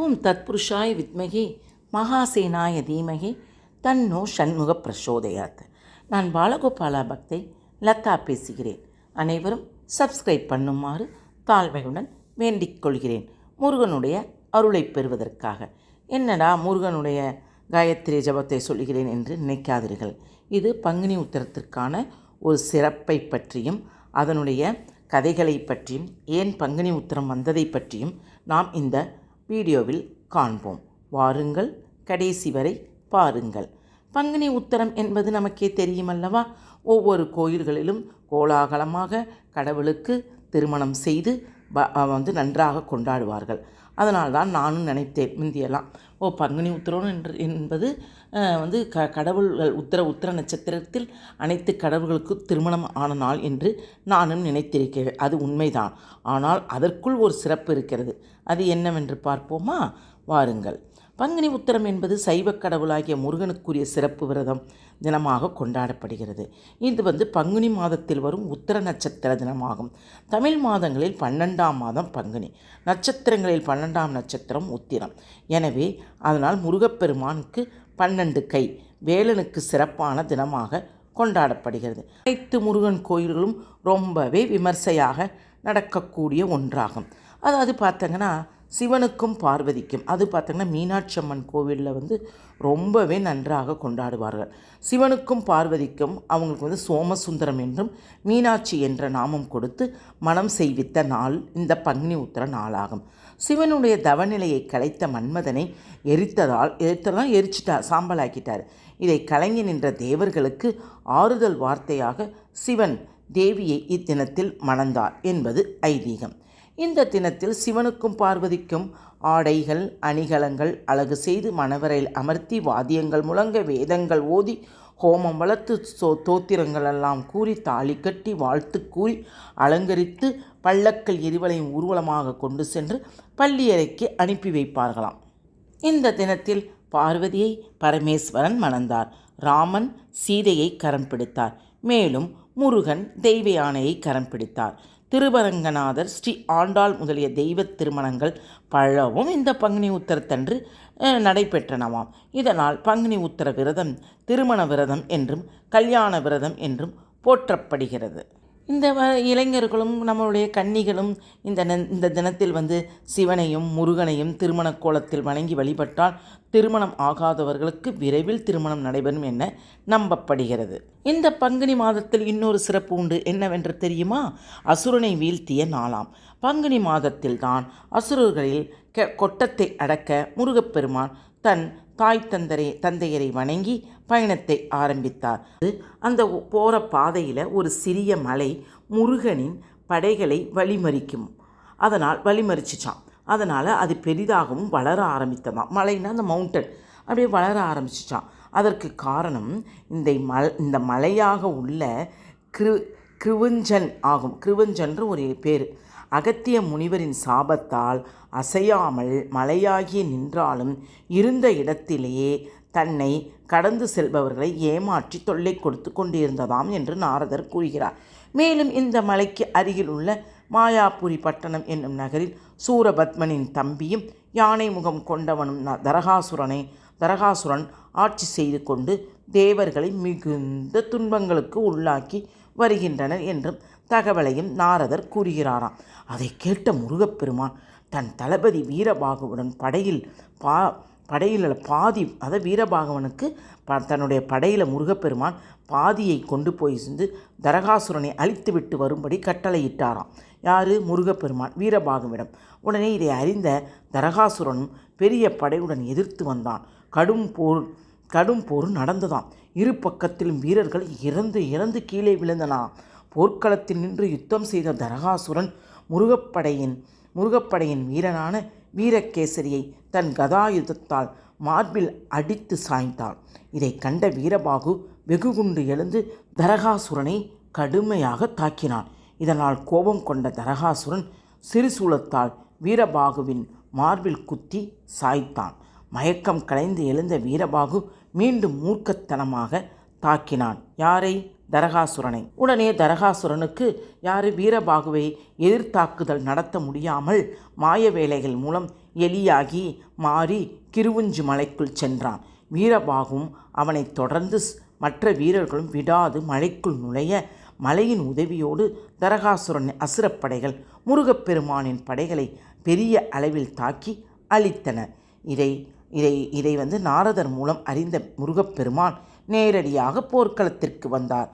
ஓம் தத்புருஷாய வித்மகே மகாசேனாய தீமகே தன்னோ சண்முக பிரசோதயாத். நான் பாலகோபாலா பக்தை லதா பேசுகிறேன். அனைவரும் சப்ஸ்கிரைப் பண்ணுமாறு தாழ்மையுடன் வேண்டிக் கொள்கிறேன். முருகனுடைய அருளை பெறுவதற்காக. என்னடா முருகனுடைய காயத்ரி ஜபத்தை சொல்கிறேன் என்று நினைக்காதீர்கள். இது பங்குனி உத்தரத்திற்கான ஒரு சிறப்பை பற்றியும் அதனுடைய கதைகளை பற்றியும் ஏன் பங்குனி உத்தரம் வந்ததை பற்றியும் நாம் இந்த வீடியோவில் காண்போம். வாருங்கள் கடைசி வரை பாருங்கள். பங்குனி உத்தரம் என்பது நமக்கே தெரியுமல்லவா? ஒவ்வொரு கோயில்களிலும் கோலாகலமாக கடவுளுக்கு திருமணம் செய்து வந்து நன்றாக கொண்டாடுவார்கள். அதனால் தான் நானும் நினைத்தேன் முந்தியெல்லாம். ஓ பங்குனி உத்திரம் என்று என்பது வந்து க கடவுள்கள் உத்திர உத்திர நட்சத்திரத்தில் அனைத்து கடவுள்களுக்கும் திருமணம் ஆன நாள் என்று நானும் நினைத்திருக்கிறேன். அது உண்மைதான். ஆனால் அதற்குள் ஒரு சிறப்பு இருக்கிறது. அது என்னவென்று பார்ப்போமா? வாருங்கள். பங்குனி உத்திரம் என்பது சைவ கடவுளாகிய முருகனுக்குரிய சிறப்பு விரதம் தினமாக கொண்டாடப்படுகிறது. இது வந்து பங்குனி மாதத்தில் வரும் உத்தர நட்சத்திர தினமாகும். தமிழ் மாதங்களில் பன்னெண்டாம் மாதம் பங்குனி நட்சத்திரங்களில் பன்னெண்டாம் நட்சத்திரம் உத்திரம். எனவே அதனால் முருகப்பெருமானுக்கு பன்னெண்டு கை வேலனுக்கு சிறப்பான தினமாக கொண்டாடப்படுகிறது. அனைத்து முருகன் கோயில்களும் ரொம்பவே விமர்சையாக நடக்கக்கூடிய ஒன்றாகும். அதாவது பார்த்தங்கன்னா சிவனுக்கும் பார்வதிக்கும். அது பார்த்திங்கன்னா மீனாட்சி அம்மன் கோவிலில் வந்து ரொம்பவே நன்றாக கொண்டாடுவார்கள். சிவனுக்கும் பார்வதிக்கும் அவங்களுக்கு வந்து சோமசுந்தரம் என்றும் மீனாட்சி என்ற நாமம் கொடுத்து மனம் செய்வித்த நாள் இந்த பங்குனி உத்திர நாளாகும். சிவனுடைய தவநிலையை கலைத்த மன்மதனை எரித்ததால் எரித்ததால் எரிச்சிட்டார் சாம்பலாக்கிட்டார். இதை கலங்கி நின்ற தேவர்களுக்கு ஆறுதல் வார்த்தையாக சிவன் தேவியை இத்தினத்தில் மணந்தார் என்பது ஐதீகம். இந்த தினத்தில் சிவனுக்கும் பார்வதிக்கும் ஆடைகள் அணிகலங்கள் அழகு செய்து மணவரையில் அமர்த்தி வாத்தியங்கள் முழங்க வேதங்கள் ஓதி ஹோமம் வளர்த்து சோ தோத்திரங்கள் எல்லாம் கூறி தாலி கட்டி வாழ்த்து கூறி அலங்கரித்து பல்லக்கள் எரிவலையும் ஊர்வலமாக கொண்டு சென்று பள்ளியறைக்கு அனுப்பி வைப்பார்களாம். இந்த தினத்தில் பார்வதியை பரமேஸ்வரன் மணந்தார். ராமன் சீதையை கரம் பிடித்தார். மேலும் முருகன் தெய்வ யானையை கரம் பிடித்தார். திருவரங்கநாதர் ஸ்ரீ ஆண்டாள் முதலிய தெய்வ திருமணங்கள் பலவும் இந்த பங்குனி உத்தரத்தன்று நடைபெற்றனவாம். இதனால் பங்குனி உத்தர விரதம் திருமண விரதம் என்றும் கல்யாண விரதம் என்றும் போற்றப்படுகிறது. இந்த வ இளைஞர்களும் நம்மளுடைய கன்னிகளும் இந்த இந்த தினத்தில் வந்து சிவனையும் முருகனையும் திருமண கோலத்தில் வணங்கி வழிபட்டால் திருமணம் ஆகாதவர்களுக்கு விரைவில் திருமணம் நடைபெறும் என நம்பப்படுகிறது. இந்த பங்குனி மாதத்தில் இன்னொரு சிறப்பு உண்டு என்னவென்று தெரியுமா? அசுரனை வீழ்த்திய நாளாம். பங்குனி மாதத்தில் தான் அசுரர்களில் கெ- கொட்டத்தை அடக்க முருகப்பெருமான் தன் தாய் தந்தரை தந்தையரை வணங்கி பயணத்தை ஆரம்பித்தார். அந்த போகிற பாதையில் ஒரு சிறிய மலை முருகனின் படைகளை வழிமறிக்கும். அதனால் வழிமறிச்சிச்சான் அதனால் அது பெரிதாகவும் வளர ஆரம்பித்ததாம் மலைன்னா அந்த மவுண்டன் அப்படியே வளர ஆரம்பிச்சிச்சான் அதற்கு காரணம் இந்த மல் இந்த மலையாக உள்ள கிரு கிருவஞ்சன் ஆகும். கிருவஞ்சன்ற ஒரு பேர். அகத்திய முனிவரின் சாபத்தால் அசையாமல் மலையாகி நின்றாலும் இருந்த இடத்திலேயே தன்னை கடந்து செல்பவர்களை ஏமாற்றி தொல்லை கொடுத்து கொண்டிருந்ததாம் என்று நாரதர் கூறுகிறார். மேலும் இந்த மலைக்கு அருகில் உள்ள மாயாபுரி பட்டணம் என்னும் நகரில் சூரபத்மனின் தம்பியும் யானை முகம் கொண்டவனும் தரகாசுரனை தரகாசுரன் ஆட்சி செய்து கொண்டு தேவர்களை மிகுந்த துன்பங்களுக்கு உள்ளாக்கி வருகின்றனர் என்றும் தகவலையும் நாரதர் கூறுகிறாராம். அதை கேட்ட முருகப்பெருமான் தன் தளபதி வீரபாகுவுடன் படையில் பா படையில் பாதி அதை வீரபாகவனுக்கு ப தன்னுடைய படையில் முருகப்பெருமான் பாதியை கொண்டு போய் சென்று தரகாசுரனை அழித்துவிட்டு வரும்படி கட்டளையிட்டாராம். யார்? முருகப்பெருமான் வீரபாகுவிடம். உடனே இதை அறிந்த தரகாசுரனும் பெரிய படையுடன் எதிர்த்து வந்தான். கடும் போர் கடும் போர் நடந்ததாம். இரு பக்கத்திலும் வீரர்கள் இறந்து இறந்து கீழே விழுந்தனா. போர்க்களத்தில் நின்று யுத்தம் செய்த தரகாசுரன் முருகப்படையின் முருகப்படையின் வீரனான வீரகேசரியை தன் கதாயுதத்தால் மார்பில் அடித்து சாய்ந்தான் இதை கண்ட வீரபாகு வெகுகுண்டு எழுந்து தரகாசுரனை கடுமையாக தாக்கினான். இதனால் கோபம் கொண்ட தரகாசுரன் சிறுசூலத்தால் வீரபாகுவின் மார்பில் குத்தி சாய்த்தான். மயக்கம் கலைந்து எழுந்த வீரபாகு மீண்டும் மூர்க்கத்தனமாக தாக்கினான். யாரை? தரகாசுரனை. உடனே தரகாசுரனுக்கு யாரு வீரபாகுவை எதிர்த்தாக்குதல் நடத்த முடியாமல் மாய வேலைகள் மூலம் எலியாகி மாறி கிருவுஞ்சி மலைக்குள் சென்றான். வீரபாகும் அவனைத் தொடர்ந்து ஸ்- மற்ற வீரர்களும் விடாது மலைக்குள் நுழைய மலையின் உதவியோடு தரகாசுரன் அசுரப்படைகள் முருகப்பெருமானின் படைகளை பெரிய அளவில் தாக்கி அழித்தன. இதை இதை இதை வந்து நாரதர் மூலம் அறிந்த முருகப்பெருமான் நேரடியாக போர்க்களத்திற்கு வந்தார்.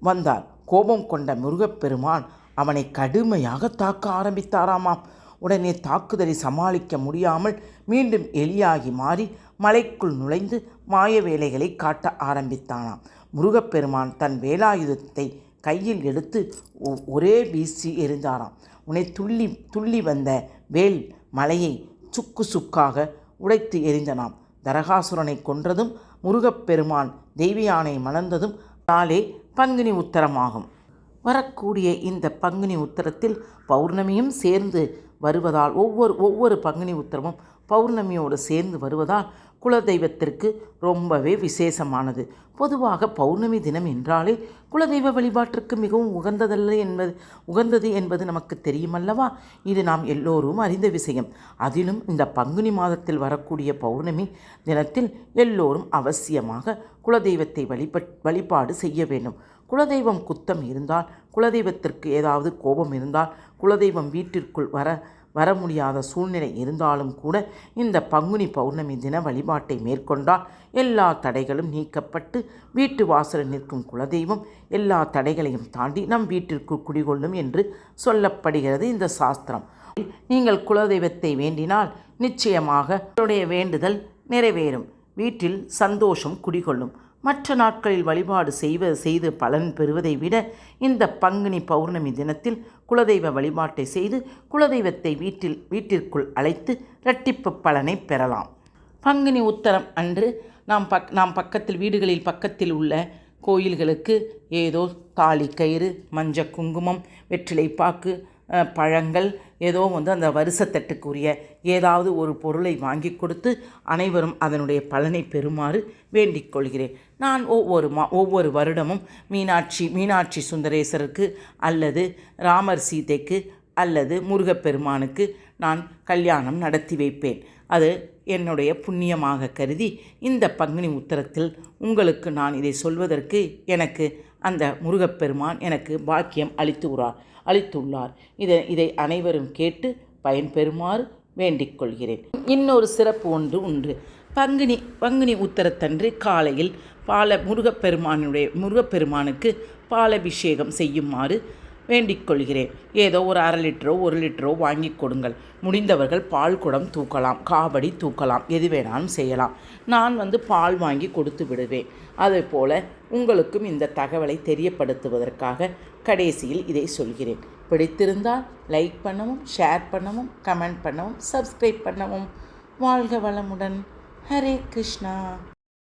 வந்தார். கோபம் கொண்ட முருகப்பெருமான் அவனை கடுமையாக தாக்க ஆரம்பித்தாராமாம். உடனே தாக்குதலை சமாளிக்க முடியாமல் மீண்டும் எலியாகி மாறி மலைக்குள் நுழைந்து மாய வேலைகளை காட்ட ஆரம்பித்தானாம். முருகப்பெருமான் தன் வேலாயுதத்தை கையில் எடுத்து ஒ- ஒரே வீசி எறிந்தாராம். உன்னை துள்ளி துள்ளி வந்த வேல் மலையை சுக்கு சுக்காக உடைத்து எரிந்தனாம் தரகாசுரனை கொன்றதும் முருகப்பெருமான் தெய்வியானை மணந்ததும் நாளே பங்குனி உத்தரமாகும். வரக்கூடிய இந்த பங்குனி உத்தரத்தில் பௌர்ணமியும் சேர்ந்து வருவதால் ஒவ்வொரு ஒவ்வொரு பங்குனி உத்தரமும் பௌர்ணமியோடு சேர்ந்து வருவதால் குலதெய்வத்திற்கு ரொம்பவே விசேஷமானது. பொதுவாக பௌர்ணமி தினம் என்றாலே குலதெய்வ வழிபாட்டிற்கு மிகவும் உகந்ததல்ல என்பது உகந்தது என்பது நமக்கு தெரியுமல்லவா? இது நாம் எல்லோரும் அறிந்த விஷயம். அதிலும் இந்த பங்குனி மாதத்தில் வரக்கூடிய பௌர்ணமி தினத்தில் எல்லோரும் அவசியமாக குலதெய்வத்தை வழிபட் வழிபாடு செய்ய வேண்டும். குலதெய்வம் குத்தம் இருந்தால் குலதெய்வத்திற்கு ஏதாவது கோபம் இருந்தால் குலதெய்வம் வீட்டிற்குள் வர வர முடியாத சூழ்நிலை இருந்தாலும் கூட இந்த பங்குனி பௌர்ணமி தின வழிபாட்டை மேற்கொண்டால் எல்லா தடைகளும் நீக்கப்பட்டு வீட்டு வாசலில் நிற்கும் குலதெய்வம் எல்லா தடைகளையும் தாண்டி நம் வீட்டிற்கு குடிகொள்ளும் என்று சொல்லப்படுகிறது இந்த சாஸ்திரம். நீங்கள் குலதெய்வத்தை வேண்டினால் நிச்சயமாக உங்களுடைய வேண்டுதல் நிறைவேறும். வீட்டில் சந்தோஷம் குடிகொள்ளும். மற்ற நாட்களில் வழிபாடு செய்வ செய்து பலன் பெறுவதை விட இந்த பங்குனி பௌர்ணமி தினத்தில் குலதெய்வ வழிபாட்டை செய்து குலதெய்வத்தை வீட்டில் வீட்டிற்குள் அழைத்து இரட்டிப்பு பலனை பெறலாம். பங்குனி உத்தரம் அன்று நாம் பக் நாம் பக்கத்தில் வீடுகளில் பக்கத்தில் உள்ள கோயில்களுக்கு ஏதோ தாலி கயிறு மஞ்ச குங்குமம் வெற்றிலை பாக்கு பழங்கள் ஏதோ வந்து அந்த வருஷத்தட்டுக்குரிய ஏதாவது ஒரு பொருளை வாங்கி கொடுத்து அனைவரும் அதனுடைய பலனை பெறுமாறு வேண்டிக் கொள்கிறேன். நான் ஒவ்வொரு மா ஒவ்வொரு வருடமும் மீனாட்சி மீனாட்சி சுந்தரேசருக்கு அல்லது ராமர் சீதைக்கு அல்லது முருகப்பெருமானுக்கு நான் கல்யாணம் நடத்தி வைப்பேன். அது என்னுடைய புண்ணியமாக கருதி இந்த பங்குனி உத்தரத்தில் உங்களுக்கு நான் இதை சொல்வதற்கு எனக்கு அந்த முருகப்பெருமான் எனக்கு பாக்கியம் அளித்துகிறார் அளித்துள்ளார். இதை இதை அனைவரும் கேட்டு பயன்பெறுமாறு வேண்டிக் கொள்கிறேன் இன்னொரு சிறப்பு ஒன்று உண்டு. பங்குனி பங்குனி உத்தரத்தன்று காலையில் பால முருகப்பெருமானுடைய முருகப்பெருமானுக்கு பாலபிஷேகம் செய்யுமாறு வேண்டிக் கொள்கிறேன் ஏதோ ஒரு அரை லிட்டரோ ஒரு லிட்டரோ வாங்கி கொடுங்கள். முடிந்தவர்கள் பால் குடம் தூக்கலாம் காவடி தூக்கலாம் எது வேணாலும் செய்யலாம். நான் வந்து பால் வாங்கி கொடுத்து விடுவேன். அதே போல் உங்களுக்கும் இந்த தகவலை தெரியப்படுத்துவதற்காக கடைசியில் இதை சொல்கிறேன். பிடித்திருந்தால் லைக் பண்ணவும் ஷேர் பண்ணவும் கமெண்ட் பண்ணவும் சப்ஸ்கிரைப் பண்ணவும். வாழ்க வளமுடன். ஹரே கிருஷ்ணா.